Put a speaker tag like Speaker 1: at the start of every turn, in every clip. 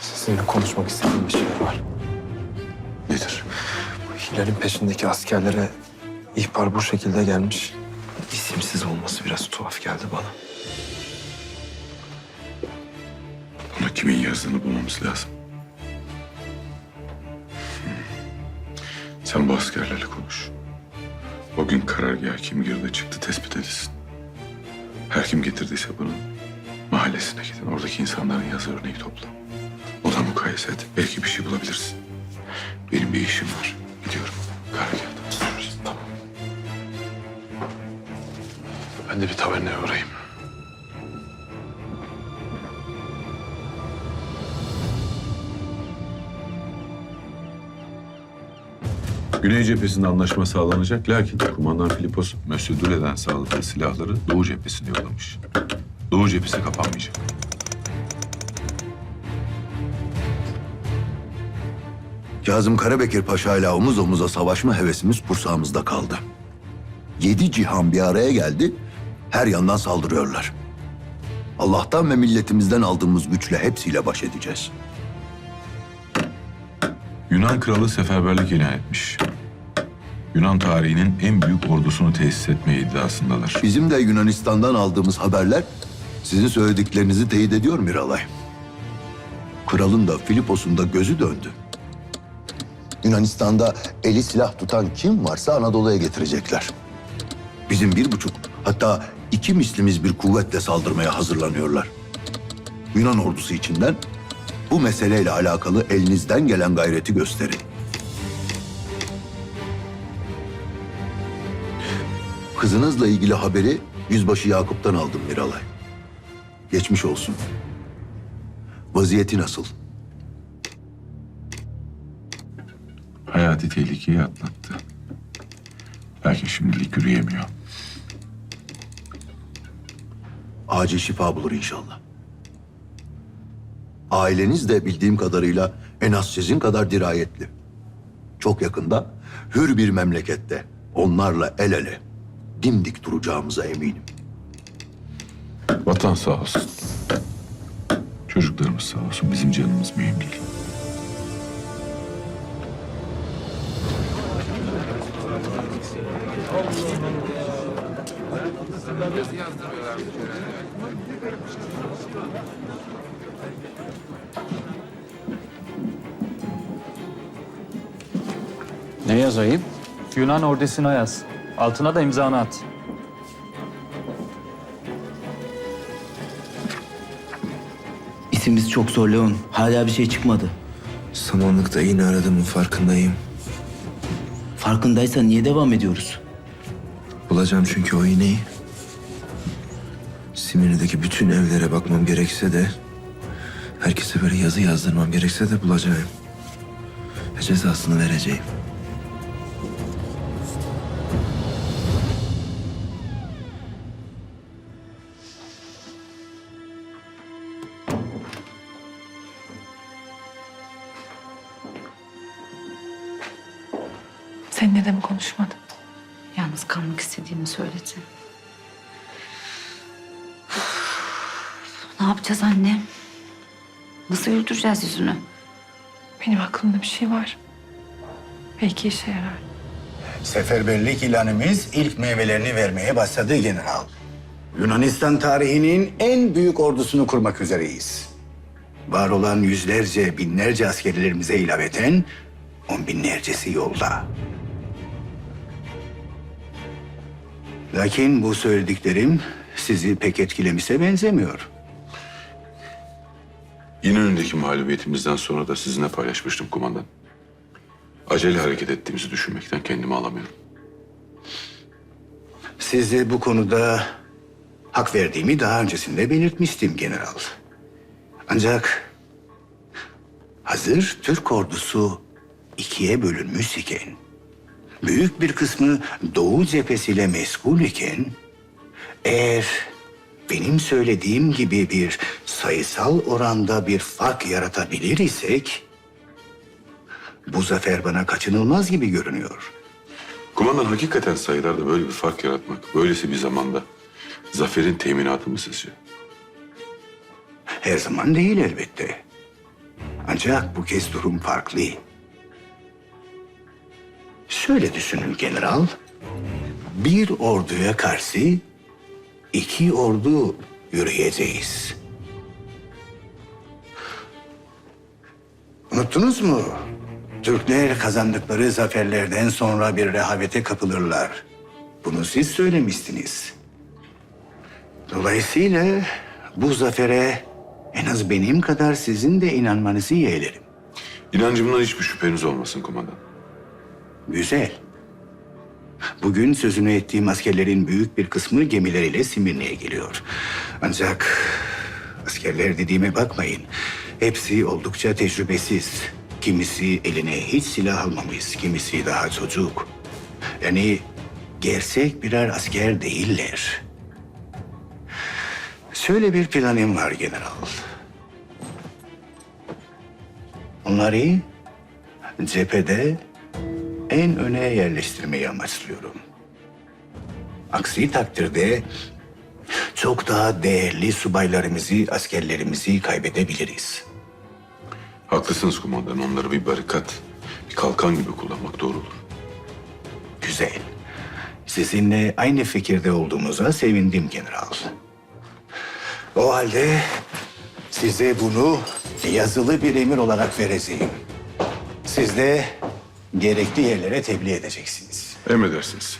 Speaker 1: Sizinle konuşmak istediğim bir şey var.
Speaker 2: Nedir?
Speaker 1: Bu Hilal'in peşindeki askerlere ihbar bu şekilde gelmiş. İsimsiz olması biraz tuhaf geldi bana.
Speaker 2: Ona kimin yazdığını bulmamız lazım. Hmm. Sen bu askerlerle konuş. O gün karargaha kim girdi çıktı tespit edilsin. Her kim getirdiyse bunu mahallesine gidin. Oradaki insanların yazı örneği topla. Ona mukayese et. Belki bir şey bulabilirsin. Benim bir işim var. Gidiyorum. Karargahta. Tamam. Ben de bir taverneye uğrayayım.
Speaker 3: Güney cephesinde anlaşma sağlanacak lakin kumandan Filipos Mösyödüre'den sağladığı silahları Doğu cephesine yollamış. Doğu cephesi kapanmayacak.
Speaker 4: Kazım Karabekir Paşa ile omuz omuza savaşma hevesimiz kursağımızda kaldı. Yedi cihan bir araya geldi, her yandan saldırıyorlar. Allah'tan ve milletimizden aldığımız güçle hepsiyle baş edeceğiz.
Speaker 3: Yunan kralı seferberlik ilan etmiş. Yunan tarihinin en büyük ordusunu tesis etmeye iddiasındalar.
Speaker 4: Bizim de Yunanistan'dan aldığımız haberler sizin söylediklerinizi teyit ediyor Miralay. Kralın da Filipos'un da gözü döndü. Yunanistan'da eli silah tutan kim varsa Anadolu'ya getirecekler. Bizim bir buçuk hatta iki mislimiz bir kuvvetle saldırmaya hazırlanıyorlar. Yunan ordusu içinden bu meseleyle alakalı elinizden gelen gayreti gösterin. Kızınızla ilgili haberi Yüzbaşı Yakup'tan aldım Miralay. Geçmiş olsun. Vaziyeti nasıl?
Speaker 3: Hayati tehlikeyi atlattı. Lakin şimdilik yürüyemiyor.
Speaker 4: Acil şifa bulur inşallah. Aileniz de bildiğim kadarıyla en az sizin kadar dirayetli. Çok yakında hür bir memlekette onlarla el ele dimdik duracağımıza eminim.
Speaker 3: Vatan sağ olsun. Çocuklarımız sağ olsun. Bizim canımız mühim değil.
Speaker 5: Ne yazayım? Yunan ordusuna yaz. Altına da imzanı at.
Speaker 6: İsimiz çok zor Leon. Hala bir şey çıkmadı.
Speaker 1: Samanlıkta iğne aradığımın farkındayım.
Speaker 6: Farkındaysan niye devam ediyoruz?
Speaker 1: Bulacağım çünkü o iğneyi. Simirni'deki bütün evlere bakmam gerekse de... ...herkese böyle yazı yazdırmam gerekse de bulacağım. Ve cezasını vereceğim.
Speaker 7: Seninle de mi konuşmadın?
Speaker 8: Yalnız kalmak istediğimi söyledi. ne yapacağız anne? Nasıl güldüreceğiz yüzünü?
Speaker 7: Benim aklımda bir şey var. Belki işe yarar.
Speaker 9: Seferberlik ilanımız ilk meyvelerini vermeye başladı general. Yunanistan tarihinin en büyük ordusunu kurmak üzereyiz. Var olan yüzlerce, binlerce askerlerimize ilaveten on binlercesi yolda. Lakin bu söylediklerim sizi pek etkilemişe benzemiyor.
Speaker 2: İnönü'ndeki mağlubiyetimizden sonra da sizinle paylaşmıştım kumandan. Acele hareket ettiğimizi düşünmekten kendimi alamıyorum.
Speaker 9: Size bu konuda hak verdiğimi daha öncesinde belirtmiştim general. Ancak hazır Türk ordusu ikiye bölünmüş iken, büyük bir kısmı Doğu cephesiyle meşgul iken, eğer benim söylediğim gibi bir sayısal oranda bir fark yaratabilir isek, bu zafer bana kaçınılmaz gibi görünüyor.
Speaker 2: Kumandan hakikaten sayılarda böyle bir fark yaratmak, böylesi bir zamanda zaferin teminatı mı sizce?
Speaker 9: Her zaman değil elbette. Ancak bu kez durum farklı. Şöyle düşünün general. Bir orduya karşı iki ordu yürüyeceğiz. Unuttunuz mu? Türkler kazandıkları zaferlerden sonra bir rehavete kapılırlar. Bunu siz söylemiştiniz. Dolayısıyla bu zafere en az benim kadar sizin de inanmanızı yeğlerim.
Speaker 3: İnancımdan hiçbir şüpheniz olmasın kumandan.
Speaker 9: Güzel. Bugün sözünü ettiğim askerlerin büyük bir kısmı gemileriyle Simirne'ye geliyor. Ancak askerler dediğime bakmayın. Hepsi oldukça tecrübesiz. Kimisi eline hiç silah almamış, kimisi daha çocuk. Yani gerçek birer asker değiller. Şöyle bir planım var general. Onları cephede en öne yerleştirmeyi amaçlıyorum. Aksi takdirde çok daha değerli subaylarımızı, askerlerimizi kaybedebiliriz.
Speaker 3: Haklısınız kumandan. Onları bir barikat, bir kalkan gibi kullanmak doğru olur.
Speaker 9: Güzel. Sizinle aynı fikirde olduğumuza sevindim general. O halde size bunu yazılı bir emir olarak vereceğim. Siz de gerekli yerlere tebliğ edeceksiniz.
Speaker 3: Emredersiniz.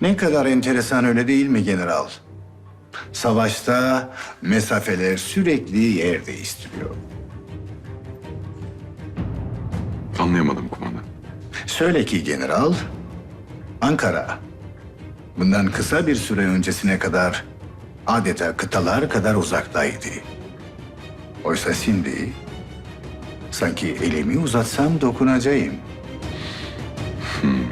Speaker 9: Ne kadar enteresan öyle değil mi general? Savaşta mesafeler sürekli yer değiştiriyor.
Speaker 3: Anlayamadım kumandan.
Speaker 9: Şöyle ki general, Ankara bundan kısa bir süre öncesine kadar adeta kıtalar kadar uzaktaydı. Oysa şimdi sanki elimi uzatsam dokunacağım.
Speaker 7: Samet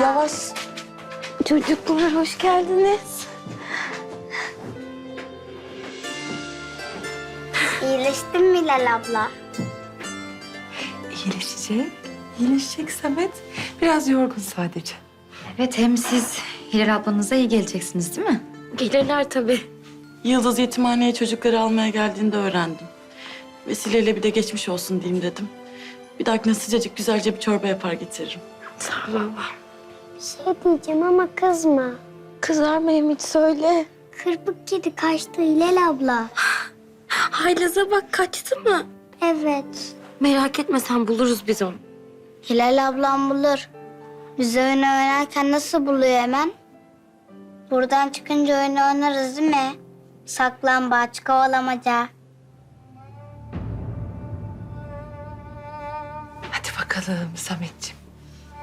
Speaker 7: yavaş.
Speaker 8: Çocuklar hoş geldiniz.
Speaker 10: İyileştin mi Hilal abla?
Speaker 7: İyileşecek. İyileşecek Samet. Biraz yorgun sadece.
Speaker 8: Evet hem siz Hilal ablanıza iyi geleceksiniz değil mi?
Speaker 10: Gelirler tabii.
Speaker 11: Yıldız yetimhaneye çocukları almaya geldiğinde öğrendim. Vesileyle bir de geçmiş olsun diyeyim dedim. Bir dahakine sıcacık güzelce bir çorba yapar getiririm.
Speaker 10: Sağ ol abla. Bir şey diyeceğim ama kızma.
Speaker 7: Kızar mıyım hiç söyle.
Speaker 10: Kırpık kedi kaçtı Hilal abla.
Speaker 8: Haylaz'a bak kaçtı mı?
Speaker 10: Evet.
Speaker 8: Merak etme sen buluruz biz onu.
Speaker 10: Hilal ablam bulur. Biz oyun oynarken nasıl buluyor hemen? Buradan çıkınca oyun oynarız değil mi? Saklambaç, kovalamaca.
Speaker 7: Hadi bakalım Sametciğim.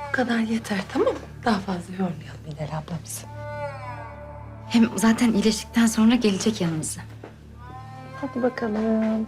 Speaker 7: Bu kadar yeter tamam mı? Daha fazla yormayalım Hilal ablamızı.
Speaker 8: Hem zaten iyileştikten sonra gelecek yanımıza.
Speaker 7: Hadi bakalım.